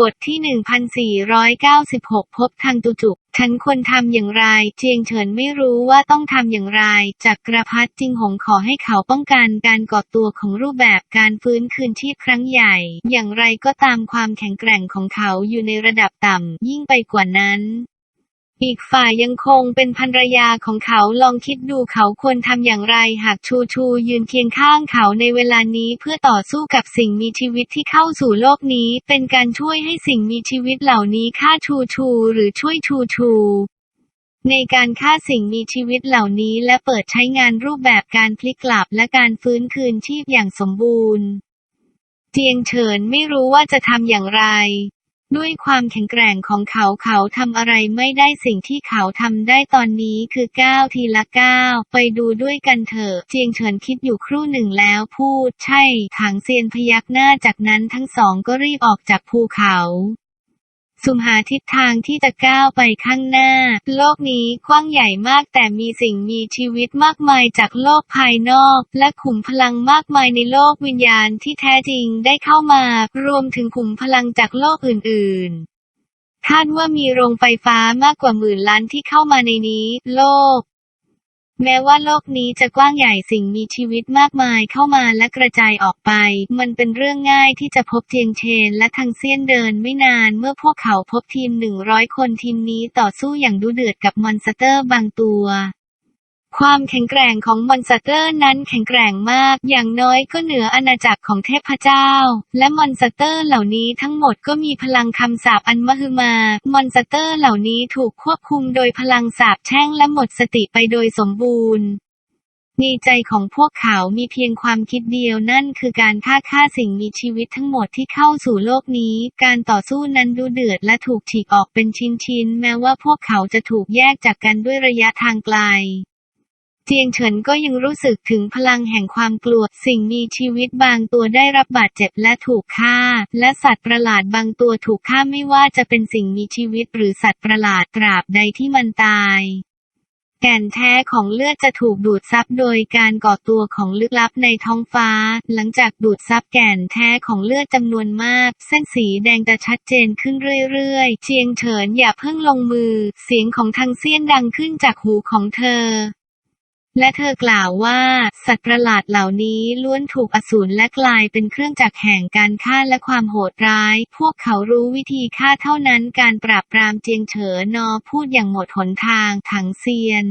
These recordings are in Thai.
บทที่ 1496 พบทางตุจุก ฉันควรทำอย่างไร เจียงเฉินไม่รู้ว่าต้องทำอย่างไรจักรพรรดิจิงหงขอให้เขาป้องกันการก่อตัวของรูปแบบการฟื้นคืนชีพครั้งใหญ่ อย่างไรก็ตามความแข็งแกร่งของเขาอยู่ในระดับต่ำยิ่งไปกว่านั้น อีกฝ่ายยังคงเป็นภรรยาของเขาลองคิดดูเขาควรทำอย่างไร หากชูชูยืนเคียงข้างเขาในเวลานี้เพื่อต่อสู้กับสิ่งมีชีวิตที่เข้าสู่โลกนี้ เป็นการช่วยให้สิ่งมีชีวิตเหล่านี้ฆ่าชูชูหรือช่วยชูชูในการฆ่าสิ่งมีชีวิตเหล่านี้และเปิดใช้งานรูปแบบการพลิกกลับและการฟื้นคืนชีพอย่างสมบูรณ์ เจียงเฉินไม่รู้ว่าจะทำอย่างไร ด้วยความแข็งแกร่งของเขาเขาทำอะไรไม่ได้สิ่งที่เขาทำได้ตอนนี้คือก้าวทีละก้าวไปดูด้วยกันเถอะ เจียงเฉินคิดอยู่ครู่หนึ่งแล้วพูด ใช่ ถังเซียนพยักหน้าจากนั้นทั้งสองก็รีบออกจากภูเขา สุ่มหาทิศทางที่จะก้าวไปข้างหน้า โลกนี้กว้างใหญ่มากแต่มีสิ่งมีชีวิตมากมายจากโลกภายนอก และขุมพลังมากมายในโลกวิญญาณที่แท้จริงได้เข้ามา รวมถึงขุมพลังจากโลกอื่น ๆ คาดว่ามีโรงไฟฟ้ามากกว่าหมื่นล้านที่เข้ามาในนี้ โลก แม้ว่าโลกนี้จะกว้างใหญ่สิ่งมีชีวิตมากมายเข้ามาและกระจายออกไป มันเป็นเรื่องง่ายที่จะพบเจียงเชนและทางเซียนเดินไม่นาน เมื่อพวกเขาพบทีม 100 คนทีมนี้ต่อสู้อย่างดุเดือดกับมอนสเตอร์บางตัว ความแข็งแกร่งของมอนสเตอร์นั้นแข็งแกร่งมาก อย่างน้อยก็เหนืออาณาจักรของเทพเจ้า และมอนสเตอร์เหล่านี้ทั้งหมดก็มีพลังคำสาปอันมหึมา มอนสเตอร์เหล่านี้ถูกควบคุมโดยพลังสาปแช่งและหมดสติไปโดยสมบูรณ์ในใจของพวกเขามีเพียงความคิดเดียวนั่นคือการฆ่าฆ่าสิ่งมีชีวิตทั้งหมดที่เข้าสู่โลกนี้ การต่อสู้นั้นดูเดือดและถูกฉีกออกเป็นชิ้นๆ แม้ว่าพวกเขาจะถูกแยกจากกันด้วยระยะทางไกล เจียงเฉินก็ยังรู้สึกถึงพลังแห่งความกลัว สิ่งมีชีวิตบางตัวได้รับบาดเจ็บและถูกฆ่า และสัตว์ประหลาดบางตัวถูกฆ่าไม่ว่าจะเป็นสิ่งมีชีวิตหรือสัตว์ประหลาดตราบใดที่มันตายแก่นแท้ของเลือดจะถูกดูดซับโดยการก่อตัวของลึกลับในท้องฟ้า หลังจากดูดซับแก่นแท้ของเลือดจำนวนมาก เส้นสีแดงจะชัดเจนขึ้นเรื่อยๆเจียงเฉินอย่าเพิ่งลงมือ เสียงของทางเซียนดังขึ้นจากหูของเธอ และเธอกล่าวว่า สัตว์ประหลาดเหล่านี้ล้วนถูกอสูรและกลายเป็นเครื่องจักรแห่งการฆ่าและความโหดร้าย พวกเขารู้วิธีฆ่าเท่านั้นการปราบปรามเจียงเฉินนอพูดอย่างหมดหนทางถังเซียน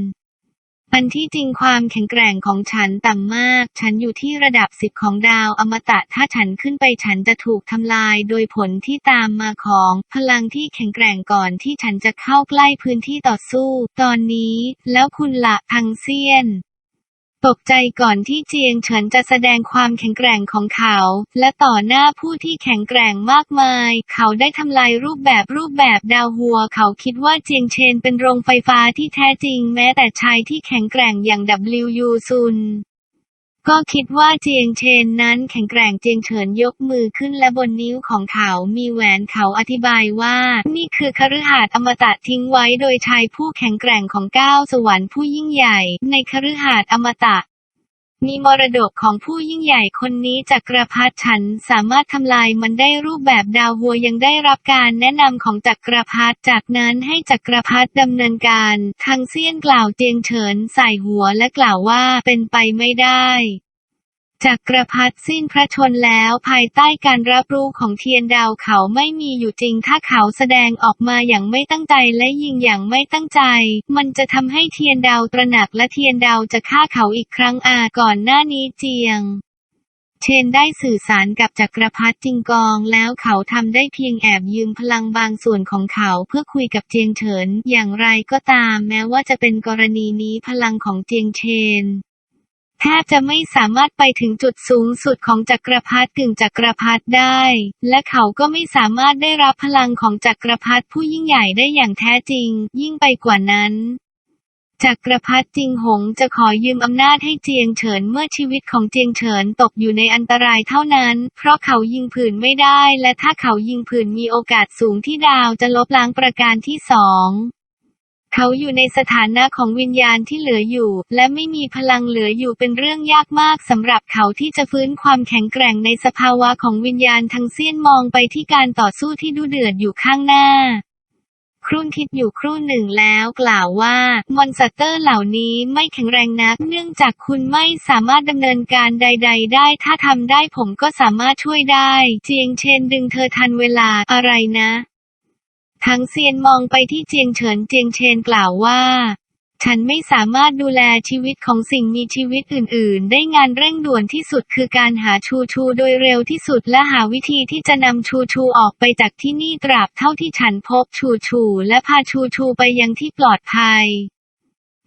อันที่จริงความแข็งแกร่งของฉันต่ำมาก ฉันอยู่ที่ระดับสิบของดาวอมตะ ถ้าฉันขึ้นไปฉันจะถูกทำลาย โดยผลที่ตามมาของพลังที่แข็งแกร่งก่อนที่ฉันจะเข้าใกล้พื้นที่ต่อสู้ ตอนนี้ แล้วคุณละทังเซียน ตกใจก่อนที่เจียงเฉินจะแสดงความแข็งแกร่งของเขา และต่อหน้าผู้ที่แข็งแกร่งมากมาย เขาได้ทำลายรูปแบบรูปแบบดาวหัว เขาคิดว่าเจียงเชนเป็นโรงไฟฟ้าที่แท้จริง แม้แต่ชายที่แข็งแกร่งอย่าง W ซุน ก็คิดว่าเจียงเชนนั้นแข็งแกร่งเจียงเฉินยกมือขึ้นและบนนิ้วของเขามีแหวนเขาอธิบายว่า นี่คือคฤหาสน์อมตะทิ้งไว้โดยชายผู้แข็งแกร่งของก้าวสวรรค์ผู้ยิ่งใหญ่ ในคฤหาสน์อมตะ มีมรดกของผู้ยิ่งใหญ่คนนี้จักรพรรดิฉันสามารถทำลายมันได้รูปแบบดาวหัวยังได้รับการแนะนำของจักรพรรดิจากนั้นให้จักรพรรดิดำเนินการทางเซียนกล่าวเจียงเฉินใส่หัวและกล่าวว่าเป็นไปไม่ได้ จักรพรรดิสิ้นพระชนแล้วภายใต้การรับรู้ของเทียนดาวเขาไม่มีอยู่จริง ถ้าเขาแสดงออกมาอย่างไม่ตั้งใจและยิงอย่างไม่ตั้งใจ มันจะทำให้เทียนดาวตระหนักและเทียนดาวจะฆ่าเขาอีกครั้งอาก่อนหน้านี้เจียง เชนได้สื่อสารกับจักรพรรดิจิงกองแล้วเขาทำได้เพียงแอบยืมพลังบางส่วนของเขาเพื่อคุยกับเจียงเฉิน อย่างไรก็ตามแม้ว่าจะเป็นกรณีนี้พลังของเจียงเชน แทบจะไม่สามารถไปถึงจุดสูงสุดของจักรพรรดิกึ่งจักรพรรดิได้ และเขาก็ไม่สามารถได้รับพลังของจักรพรรดิผู้ยิ่งใหญ่ได้อย่างแท้จริง ยิ่งไปกว่านั้นจักรพรรดิจิงหงจะขอยืมอำนาจให้เจียงเฉินเมื่อชีวิตของเจียงเฉินตกอยู่ในอันตรายเท่านั้น เพราะเขายิงผืนไม่ได้ และถ้าเขายิงผืนมีโอกาสสูงที่ดาวจะลบล้างประการที่สอง เขาอยู่ในสถานะของวิญญาณที่เหลืออยู่ และไม่มีพลังเหลืออยู่เป็นเรื่องยากมากสำหรับเขาที่จะฟื้นความแข็งแกร่งในสภาวะของวิญญาณทั้งเสิ้นมองไปที่การต่อสู้ที่ดุเดือดอยู่ข้างหน้า ครุ่นคิดอยู่ครู่หนึ่งแล้วกล่าวว่ามอนสเตอร์เหล่านี้ไม่แข็งแรงนัก เนื่องจากคุณไม่สามารถดำเนินการใด ๆ ได้ ถ้าทำได้ผมก็สามารถช่วยได้ เจียงเชนดึงเธอทันเวลาอะไรนะ ทั้งเซียนมองไปที่เจียงเฉินเจียงเชนกล่าวว่า ฉันไม่สามารถดูแลชีวิตของสิ่งมีชีวิตอื่น ๆ ได้งานเร่งด่วนที่สุดคือการหาชูชูโดยเร็วที่สุดและหาวิธีที่จะนำชูชูออกไปจากที่นี่ตราบเท่าที่ฉันพบชูชูและพาชูชูไปยังที่ปลอดภัย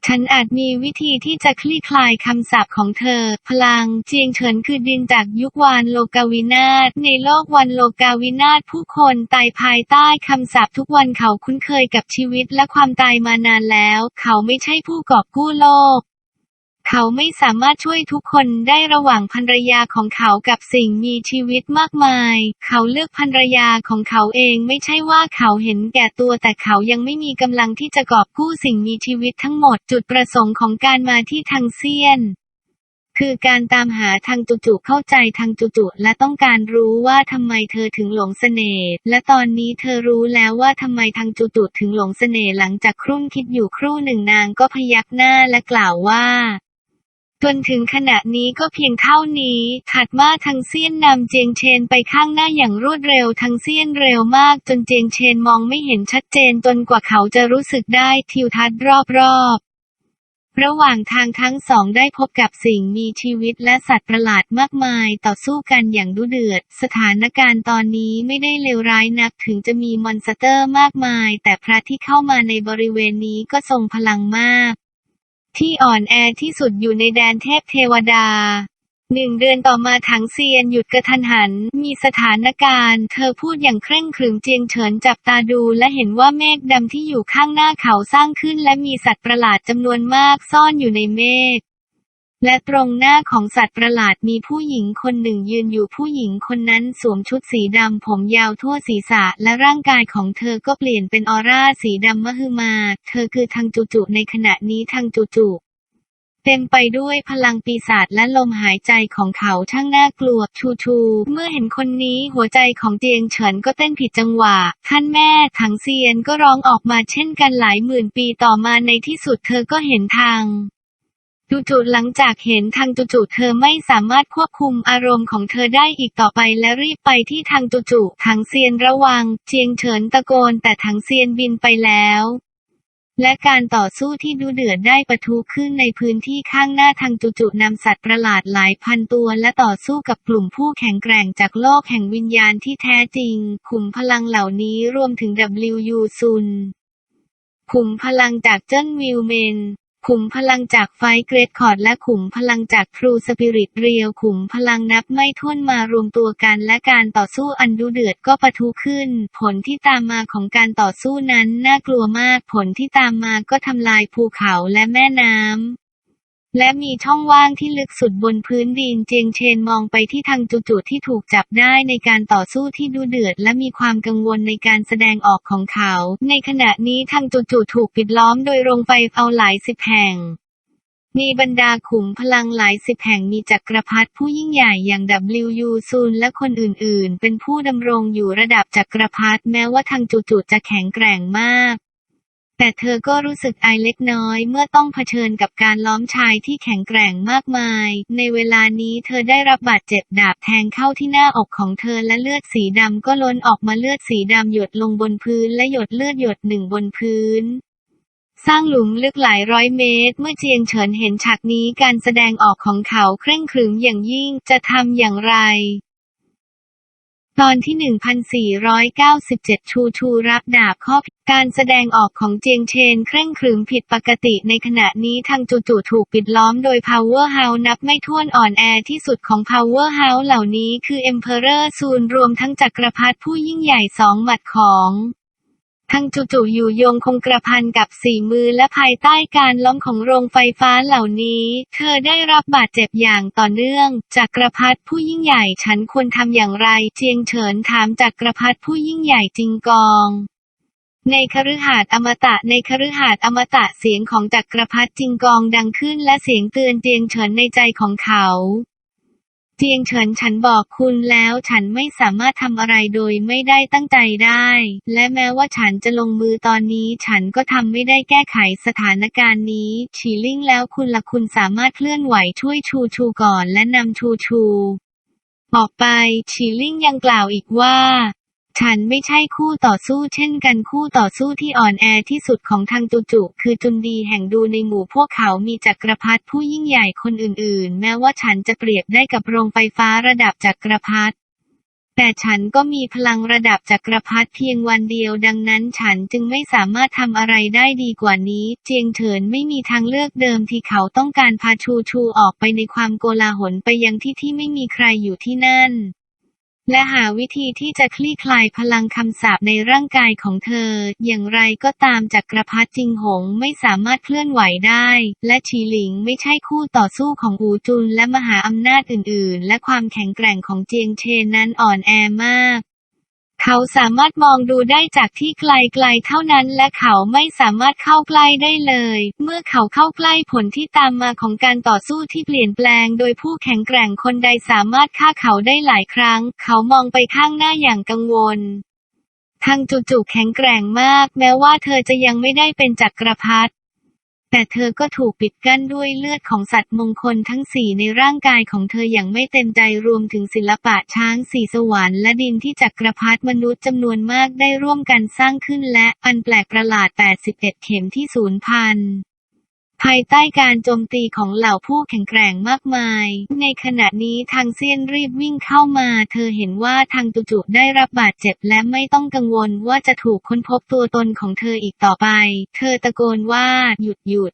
ฉันอาจมีวิธีที่จะคลี่คลายคำสาปของเธอ พลัง เจียงเฉินคือดินจากยุควานโลกาวินาศในโลกวันโลกาวินาศผู้คนตายภายใต้คำสาปทุกวันเขาคุ้นเคยกับชีวิตและความตายมานานแล้ว เขาไม่ใช่ผู้กอบกู้โลก เขาไม่สามารถช่วยทุกคนได้ระหว่างภรรยาของเขากับสิ่งมีชีวิตมากมาย เขาเลือกภรรยาของเขาเองไม่ใช่ว่าเขาเห็นแก่ตัวแต่เขายังไม่มีกำลังที่จะกอบกู้สิ่งมีชีวิตทั้งหมดจุดประสงค์ของการมาที่ทางเซียน คือการตามหาทางจุจุเข้าใจทางจุจุและต้องการรู้ว่าทำไมเธอถึงหลงเสน่ห์และตอนนี้เธอรู้แล้วว่าทำไมทางจุจุถึงหลงเสน่ห์หลังจากครุ่นคิดอยู่ครู่หนึ่งนางก็พยักหน้าและกล่าวว่า จนถึงขณะนี้ก็เพียงเท่านี้ ถัดมาทางเซียนนำเจียงเชนไปข้างหน้าอย่างรวดเร็วทางเซียนเร็วมากจนเจียงเชนมองไม่เห็นชัดเจนจนกว่าเขาจะรู้สึกได้ทิวทัศน์รอบๆระหว่างทางทั้งสองได้พบกับสิ่งมีชีวิตและสัตว์ประหลาดมากมายต่อสู้กันอย่างดุเดือด สถานการณ์ตอนนี้ไม่ได้เลวร้ายนักถึงจะมีมอนสเตอร์มากมาย แต่พระที่เข้ามาในบริเวณนี้ก็ทรงพลังมาก ที่อ่อนแอที่สุดอยู่ในแดนเทพเทวดาหนึ่งเดือนต่อมาถังเซียนหยุดกระทันหัน มีสถานการณ์ เธอพูดอย่างเคร่งขรึมเจียงเฉินจับตาดูและเห็นว่าเมฆดำที่อยู่ข้างหน้าเขาสร้างขึ้นและมีสัตว์ประหลาดจำนวนมากซ่อนอยู่ในเมฆ และตรงหน้าของสัตว์ประหลาดมีผู้หญิงคนหนึ่งยืนอยู่ผู้หญิงคนนั้นสวมชุดสีดำผมยาวทั่วศีรษะ และร่างกายของเธอก็เปลี่ยนเป็นออร่าสีดำมหึมา เธอคือทางจุจุในขณะนี้ทางจุจุเต็มไปด้วยพลังปีศาจและลมหายใจของเขาช่างน่ากลัว ชูชู เมื่อเห็นคนนี้หัวใจของเจียงเฉินก็เต้นผิดจังหวะ ท่านแม่ถังเซียนก็ร้องออกมาเช่นกันหลายหมื่นปีต่อมาในที่สุดเธอก็เห็นทาง จุๆหลังจากเห็นทางจุๆเธอไม่สามารถควบคุมอารมณ์ของเธอได้อีกต่อไปและรีบไปที่ทางจุๆทางเซียนระวัง เจียงเฉินตะโกนแต่ทางเซียนบินไปแล้ว และการต่อสู้ที่ดูเดือดได้ปะทุขึ้นในพื้นที่ข้างหน้าทางจุๆนำสัตว์ประหลาดหลายพันตัวและต่อสู้กับกลุ่มผู้แข็งแกร่งจากโลกแห่งวิญญาณที่แท้จริงขุมพลังเหล่านี้รวมถึง W.U. ซุนขุมพลังจากเจิ้นวิลเมน ขุมพลังจากไฟเกรดคอร์ดและขุมพลังจากทรูสปิริตเรียวขุมพลังนับไม่ถ้วนมารวมตัวกันและการต่อสู้อันดุเดือดก็ปะทุขึ้น ผลที่ตามมาของการต่อสู้นั้นน่ากลัวมาก ผลที่ตามมาก็ทำลายภูเขาและแม่น้ำ และมีช่องว่างที่ลึกสุดบนพื้นดินเจียงเชนมองไปที่ทางจุจุที่ถูกจับได้ในการต่อสู้ที่ดูเดือดและมีความกังวลในการแสดงออกของเขา ในขณะนี้ทางจุจุถูกปิดล้อมโดยโรงไฟเอาหลายสิบแห่งมีบรรดาขุมพลังหลายสิบแห่งมีจักรพรรดิผู้ยิ่งใหญ่อย่าง W.U. ซูนและคนอื่นๆ เป็นผู้ดำรงอยู่ระดับจักรพรรดิแม้ว่าทางจุจุจะแข็งแกร่งมาก แต่เธอก็รู้สึกอายเล็กน้อยเมื่อต้องเผชิญกับการล้อมชายที่แข็งแกร่งมากมาย ในเวลานี้เธอได้รับบาดเจ็บดาบแทงเข้าที่หน้าอกของเธอและเลือดสีดำก็ล้นออกมาเลือดสีดำหยดลงบนพื้นและหยดเลือดหยดหนึ่งบนพื้น สร้างหลุมลึกหลายร้อยเมตร เมื่อเจียงเฉินเห็นฉากนี้การแสดงออกของเขาเคร่งขรึมอย่างยิ่งจะทำอย่างไร ตอนที่ 1497 ชูชูรับดาบข้อผิดการแสดงออกของเจียงเชนเคร่งครึมผิดปกติในขณะนี้ทางจูจูถูกปิดล้อมโดย Power House นับไม่ถ้วนอ่อนแอที่สุดของ Power House เหล่านี้คือ Emperor ซูนรวมทั้งจักรพรรดิผู้ยิ่งใหญ่สองหมัดของ ทั้งจุๆอยู่โยงคงกระพันกับสี่มือและภายใต้การล้อมของโรงไฟฟ้าเหล่านี้ เธอได้รับบาดเจ็บอย่างต่อเนื่องจากกรพรรดิผู้ยิ่งใหญ่ฉันควรทำอย่างไร เจียงเฉินถามจากกรพรรดิผู้ยิ่งใหญ่จิงกองในคฤหาสน์อมตะในคฤหาสน์อมตะเสียงของจักรพรรดิจิงกองดังขึ้นและเสียงเตือนเจียงเฉินในใจของเขา เจียงเฉินฉันบอกคุณแล้วฉันไม่สามารถทำอะไรโดยไม่ได้ตั้งใจได้ และแม้ว่าฉันจะลงมือตอนนี้ ฉันก็ทำไม่ได้แก้ไขสถานการณ์นี้ ฉีลิ่งแล้วคุณละคุณสามารถเคลื่อนไหวช่วยชูชูก่อนและนำชูชูออกไป ฉีลิ่งยังกล่าวอีกว่า ฉันไม่ใช่คู่ต่อสู้เช่นกันคู่ต่อสู้ที่อ่อนแอที่สุดของทางจุจุ คือจุนดีแห่งดูในหมู่พวกเขามีจักรพรรดิผู้ยิ่งใหญ่คนอื่นๆ แม้ว่าฉันจะเปรียบได้กับโรงไฟฟ้าระดับจักรพรรดิแต่ฉันก็มีพลังระดับจักรพรรดิเพียงวันเดียวดังนั้นฉันจึงไม่สามารถทำอะไรได้ดีกว่านี้ เจียงเฉินไม่มีทางเลือกเดิมที่เขาต้องการพาชูชูออกไปในความโกลาหลไปยังที่ที่ไม่มีใครอยู่ที่นั่น และหาวิธีที่จะคลี่คลายพลังคำสาปในร่างกายของเธอ อย่างไรก็ตามจักรพรรดิจิงหงไม่สามารถเคลื่อนไหวได้ และฉีหลิงไม่ใช่คู่ต่อสู้ของอูจุนและมหาอำนาจอื่นๆ และความแข็งแกร่งของเจียงเชนนั้นอ่อนแอมาก เขาสามารถมองดูได้จากที่ไกลๆเท่านั้นและเขาไม่สามารถเข้าใกล้ได้เลย เมื่อเขาเข้าใกล้ผลที่ตามมาของการต่อสู้ที่เปลี่ยนแปลง โดยผู้แข็งแกร่งคนใดสามารถฆ่าเขาได้หลายครั้ง เขามองไปข้างหน้าอย่างกังวลทางจุจุแข็งแกร่งมาก แม้ว่าเธอจะยังไม่ได้เป็นจักรพรรดิ แต่เธอก็ถูกปิดกั้นด้วยเลือดของสัตว์มงคลทั้งสี่ในร่างกายของเธออย่างไม่เต็มใจรวมถึงศิลปะช้างสี่สวรรค์และดินที่จักรพรรดิมนุษย์จำนวนมากได้ร่วมกันสร้างขึ้นและอันแปลกประหลาด 81 เข็มที่ศูนย์พัน ภายใต้การโจมตีของเหล่าผู้แข็งแกร่งมากมาย ในขณะนี้ทางเซียนรีบวิ่งเข้ามา เธอเห็นว่าทางตุจุได้รับบาดเจ็บและไม่ต้องกังวลว่าจะถูกค้นพบตัวตนของเธออีกต่อไป เธอตะโกนว่าหยุดหยุด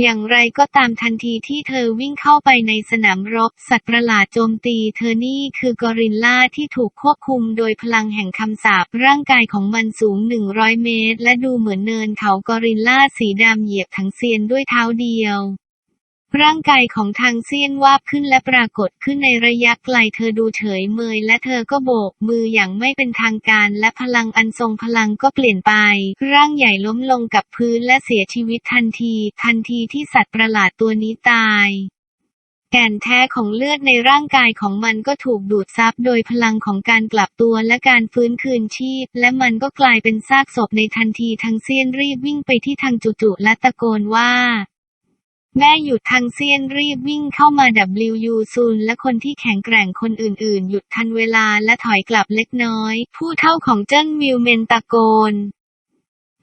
อย่างไรก็ตามทันทีที่เธอวิ่งเข้าไปในสนามรบ สัตว์ประหลาดโจมตีเธอนี่คือกอริลลาที่ถูกควบคุมโดยพลังแห่งคำสาปร่างกายของมันสูง 100 เมตร และดูเหมือนเนินเขากอริลลาสีดำเหยียบทั้งเซียนด้วยเท้าเดียว ร่างกายของทางเซียนวาบขึ้นและปรากฏขึ้นในระยะไกลเธอดูเฉยเมยและเธอก็โบกมืออย่างไม่เป็นทางการและพลังอันทรงพลังก็เปลี่ยนไป ร่างใหญ่ล้มลงกับพื้นและเสียชีวิตทันที ทันทีที่สัตว์ประหลาดตัวนี้ตายแก่นแท้ของเลือดในร่างกายของมันก็ถูกดูดซับโดยพลังของการกลับตัวและการฟื้นคืนชีพ และมันก็กลายเป็นซากศพในทันทีทางเซียนรีบวิ่งไปที่ทางจุจุและตะโกนว่า แม่หยุดทางเซียนรีบวิ่งเข้ามา W ซูนและคนที่แข็งแกร่งคนอื่นๆ หยุดทันเวลาและถอยกลับเล็กน้อย ผู้เท่าของเจิ้นวิวเมนตะโกน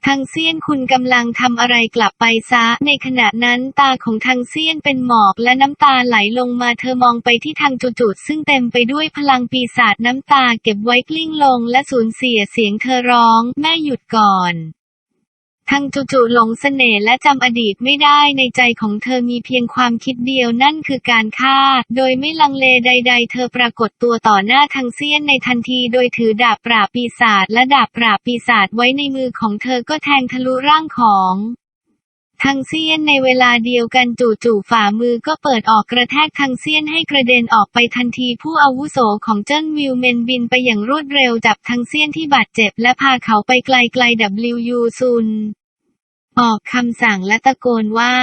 ทางเซียนคุณกำลังทำอะไรกลับไปซะ ในขณะนั้นตาของทางเซียนเป็นหมอกและน้ำตาไหลลงมาเธอมองไปที่ทางจุดๆซึ่งเต็มไปด้วยพลังปีศาจน้ำตาเก็บไว้กลิ้งลงและสูญเสียเสียงเธอร้อง แม่หยุดก่อน ทางจุๆหลงเสน่ห์และจำอดีตไม่ได้ในใจของเธอมีเพียงความคิดเดียวนั่นคือการฆ่า โดยไม่ลังเลใด ๆ เธอปรากฏตัวต่อหน้าทางเซียนในทันทีโดยถือดาบปราบปีศาจและดาบปราบปีศาจไว้ในมือของเธอก็แทงทะลุร่างของทางเซียนในเวลาเดียวกันจู่ๆฝ่ามือก็เปิดออกกระแทกทางเซียนให้กระเด็นออกไปทันทีผู้อาวุโสของเจิ้นวิวเมนบินไปอย่างรวดเร็วจับทางเซียนที่บาดเจ็บและพาเขาไปไกลๆ W ซุน ออกคำสั่งและตะโกนว่า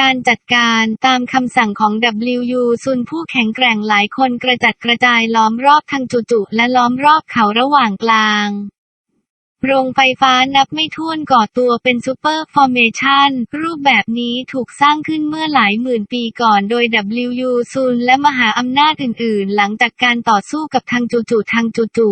การจัดการตามคำสั่งของ W ซุนผู้แข็งแกร่งหลายคนกระจัดกระจายล้อมรอบทางจุจุและล้อมรอบเขาระหว่างกลางโรงไฟฟ้านับไม่ถ้วนก่อตัวเป็นซูเปอร์ฟอร์เมชันรูปแบบนี้ถูกสร้างขึ้นเมื่อหลายหมื่นปีก่อนโดย W ซุนและมหาอำนาจอื่น ๆ หลังจากการต่อสู้กับทางจุจุทางจุจุ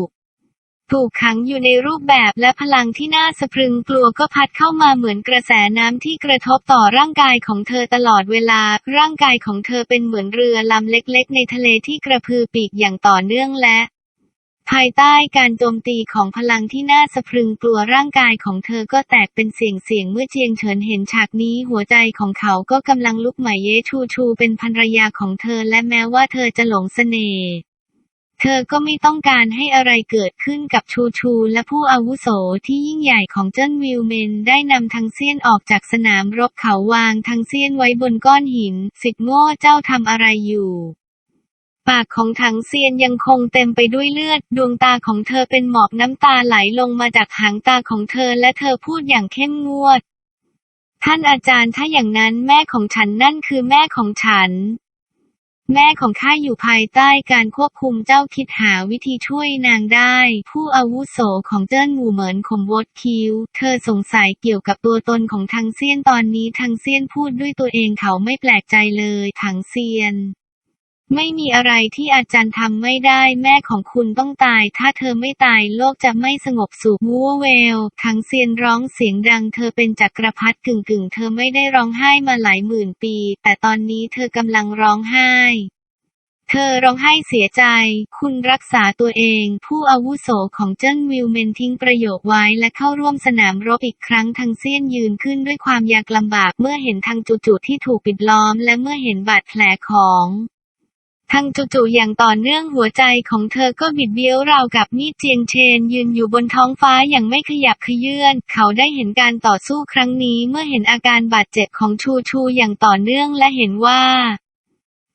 ถูกขังอยู่ในรูปแบบและพลังที่น่าสะพรึงกลัวก็พัดเข้ามาเหมือนกระแสน้ำที่กระทบต่อร่างกายของเธอตลอดเวลา ร่างกายของเธอเป็นเหมือนเรือลำเล็กๆ ในทะเลที่กระพือปีกอย่างต่อเนื่องและภายใต้การโจมตีของพลังที่น่าสะพรึงกลัวร่างกายของเธอก็แตกเป็นเสียงๆเมื่อเจียงเฉินเห็นฉากนี้หัวใจของเขาก็กำลังลุกไหมเยชูชูเป็นภรรยาของเธอและแม้ว่าเธอจะหลงเสน่ห์ เธอก็ไม่ต้องการให้อะไรเกิดขึ้นกับชูชูและผู้อาวุโสที่ยิ่งใหญ่ของเจิ้นวิลเมนได้นำทังเซียนออกจากสนามรบเขาวางทังเซียนไว้บนก้อนหิน สิทธิ์โง่เจ้าทำอะไรอยู่ปากของถังเซียนยังคงเต็มไปด้วยเลือด ดวงตาของเธอเป็นหมอกน้ำตาไหลลงมาจากหางตาของเธอและเธอพูดอย่างเข้มงวด ท่านอาจารย์ถ้าอย่างนั้นแม่ของฉันนั่นคือแม่ของฉัน แม่ของข้าอยู่ภายใต้การควบคุมเจ้าคิดหาวิธีช่วยนางได้ ผู้อาวุโสของเจิ้นหมู่เหมินข่มวดคิ้ว เธอสงสัยเกี่ยวกับตัวตนของทางเซียนตอนนี้ทางเซียนพูดด้วยตัวเองเขาไม่แปลกใจเลยทังเซียน ไม่มีอะไรที่อาจารย์ทำไม่ได้แม่ของคุณต้องตาย ถ้าเธอไม่ตายโลกจะไม่สงบสุขวัวเวล ทั้งเซียนร้องเสียงดังเธอเป็นจักรพรรดิกึ่งกึ่งๆเธอไม่ได้ร้องไห้มาหลายหมื่นปี แต่ตอนนี้เธอกำลังร้องไห้เธอร้องไห้เสียใจ คุณรักษาตัวเอง ผู้อาวุโสของเจิ้นวิลเมนทิ้งประโยคไว้และเข้าร่วมสนามรบอีกครั้งทางเซียนยืนขึ้นด้วยความยากลำบากเมื่อเห็นทางจุๆที่ถูกปิดล้อม และเมื่อเห็นบาดแผลของ ทางจุๆอย่างต่อเนื่องหัวใจของเธอก็บิดเบี้ยวราวกับมีดเจียงเชน ยืนอยู่บนท้องฟ้าอย่างไม่ขยับเขยื่นเขาได้เห็นการต่อสู้ครั้งนี้เมื่อเห็นอาการบาดเจ็บของชูชูอย่างต่อเนื่องและเห็นว่า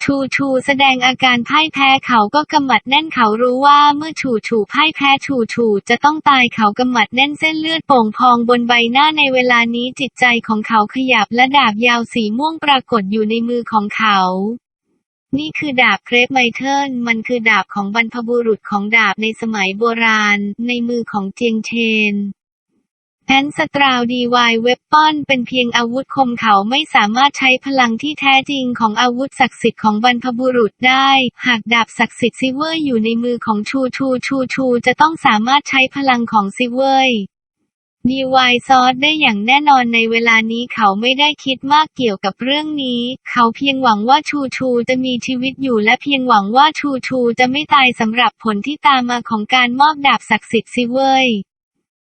ชูชูแสดงอาการพ่ายแพ้เขาก็กำหมัดแน่นเขารู้ว่าเมื่อชูชูพ่ายแพ้ชูชูจะต้องตายเขากำหมัดแน่นเส้นเลือดโป่งพองบนใบหน้าในเวลานี้จิตใจของเขาขยับและดาบยาวสีม่วงปรากฏอยู่ในมือของเขา นี่คือดาบเครปไมเทิลมันคือดาบของบรรพบุรุษของดาบในสมัยโบราณ ในมือของเจียงเชนแพนสตราวดีวายเวปปอนเป็นเพียงอาวุธคมเขาไม่สามารถใช้พลังที่แท้จริงของอาวุธศักดิ์สิทธิ์ของบรรพบุรุษได้ หากดาบศักดิ์สิทธิ์ซิเวอร์อยู่ในมือของชูชูชูชู จะต้องสามารถใช้พลังของซิเวอร์ ดีวายซอสได้อย่างแน่นอนในเวลานี้เขาไม่ได้คิดมากเกี่ยวกับเรื่องนี้ เขาเพียงหวังว่าชูชูจะมีชีวิตอยู่และเพียงหวังว่าชูชูจะไม่ตายสำหรับผลที่ตามมาของการมอบดาบศักดิ์สิทธิ์ซิเวอร์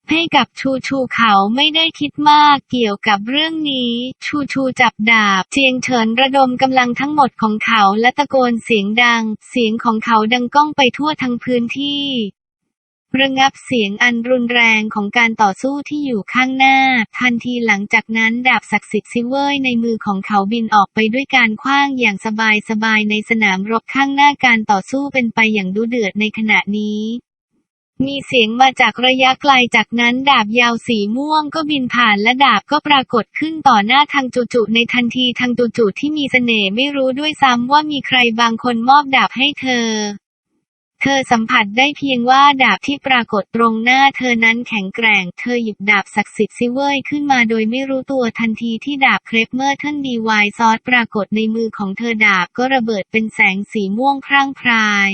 ให้กับชูชูเขาไม่ได้คิดมากเกี่ยวกับเรื่องนี้ ชูชูจับดาบ เจียงเฉินระดมกำลังทั้งหมดของเขาและตะโกนเสียงดัง เสียงของเขาดังก้องไปทั่วทั้งพื้นที่ ระงับเสียงอันรุนแรงของการต่อสู้ที่อยู่ข้างหน้า ทันทีหลังจากนั้นดาบศักดิ์สิทธิ์ซิเวยในมือของเขาบินออกไปด้วยการคว้างอย่างสบายๆในสนามรบข้างหน้าการต่อสู้เป็นไปอย่างดุเดือดในขณะนี้ มีเสียงมาจากระยะไกลจากนั้นดาบยาวสีม่วงก็บินผ่านและดาบก็ปรากฏขึ้นต่อหน้าทางจุจุในทันทีทางจุจุที่มีเสน่ห์ไม่รู้ด้วยซ้ำว่ามีใครบางคนมอบดาบให้เธอ เธอสัมผัสได้เพียงว่าดาบที่ปรากฏตรงหน้าเธอนั้นแข็งแกร่ง เธอหยิบดาบศักดิ์สิทธิ์ซิเวยขึ้นมาโดยไม่รู้ตัวทันทีที่ดาบเครปเมอร์ทันดีวายซอสปรากฏในมือของเธอดาบก็ระเบิดเป็นแสงสีม่วงพร่างพราย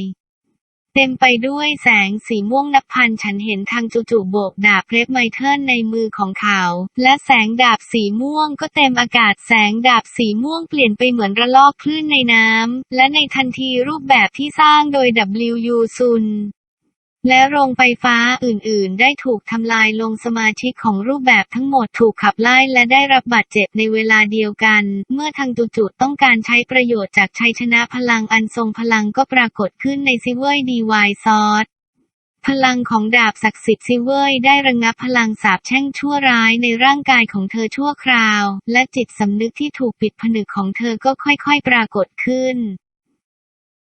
เต็มไปด้วยแสงสีม่วงนับพันฉันเห็นทางจู่ๆโบกดาบเพลฟไมเทิลในมือของเขา และแสงดาบสีม่วงก็เต็มอากาศแสงดาบสีม่วงเปลี่ยนไปเหมือนระลอกคลื่นในน้ำ และในทันทีรูปแบบที่สร้างโดย W.U. ซุน และโรงไฟฟ้าอื่นๆ ได้ถูกทำลายลงสมาชิกของรูปแบบทั้งหมดถูกขับไล่และได้รับบาดเจ็บในเวลาเดียวกัน เมื่อทางจุจุต้องการใช้ประโยชน์จากชัยชนะพลังอันทรงพลังก็ปรากฏขึ้นในซิเวยดีวายซอสพลังของดาบศักดิ์สิทธิ์ซิเวยได้ระงับพลังสาปแช่งชั่วร้ายในร่างกายของเธอชั่วคราว และจิตสำนึกที่ถูกปิดผนึกของเธอก็ค่อยๆปรากฏขึ้น